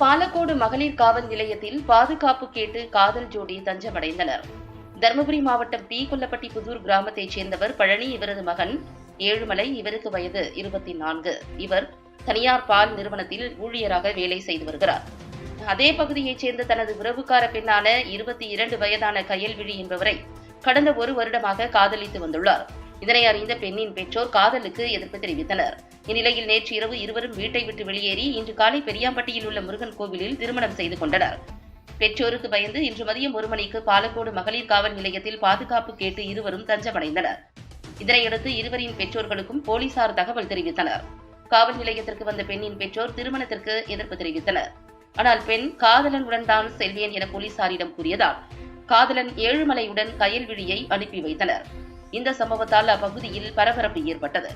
பாலக்கோடு மகளிர் காவல் நிலையத்தில் பாதுகாப்பு கேட்டு காதல் ஜோடி தஞ்சமடைந்தனர். தருமபுரி மாவட்டம் பி. கொல்லப்பட்டி புதூர் கிராமத்தைச் சேர்ந்தவர் பழனி இவரது மகன் ஏழுமலை இவருக்கு வயது இருபத்தி நான்கு. இவர் தனியார் பால் நிறுவனத்தில் ஊழியராக வேலை செய்து வருகிறார். அதே பகுதியைச் சேர்ந்த தனது உறவுக்கார பெண்ணான இருபத்தி இரண்டு வயதான கயல்விழி என்பவரை கடந்த ஒரு வருடமாக காதலித்து வந்துள்ளார். இதனை அறிந்த பெண்ணின் பெற்றோர் காதலுக்கு எதிர்ப்பு தெரிவித்தனர். இந்நிலையில் நேற்று இரவு இருவரும் வீட்டை விட்டு வெளியேறி இன்று காலை பெரியாம்பட்டியில் உள்ள முருகன் கோவிலில் திருமணம் செய்து கொண்டனர். பெற்றோருக்கு பயந்து இன்று மதியம் ஒரு மணிக்கு பாலக்கோடு மகளிர் காவல் நிலையத்தில் பாதுகாப்பு கேட்டு இருவரும் தஞ்சமடைந்தனர். இதனையடுத்து இருவரின் பெற்றோர்களுக்கும் போலீசார் தகவல் தெரிவித்தனர். காவல் நிலையத்திற்கு வந்த பெண்ணின் பெற்றோர் திருமணத்திற்கு எதிர்ப்பு தெரிவித்தனர். ஆனால் பெண் காதலனுடன் தான் செல்வேன் என போலீசாரிடம் கூறியதால் காதலன் ஏழுமலையுடன் கயல்விழியை அனுப்பி வைத்தனர். இந்த சம்பவத்தால் அப்பகுதியில் பரபரப்பு ஏற்பட்டது.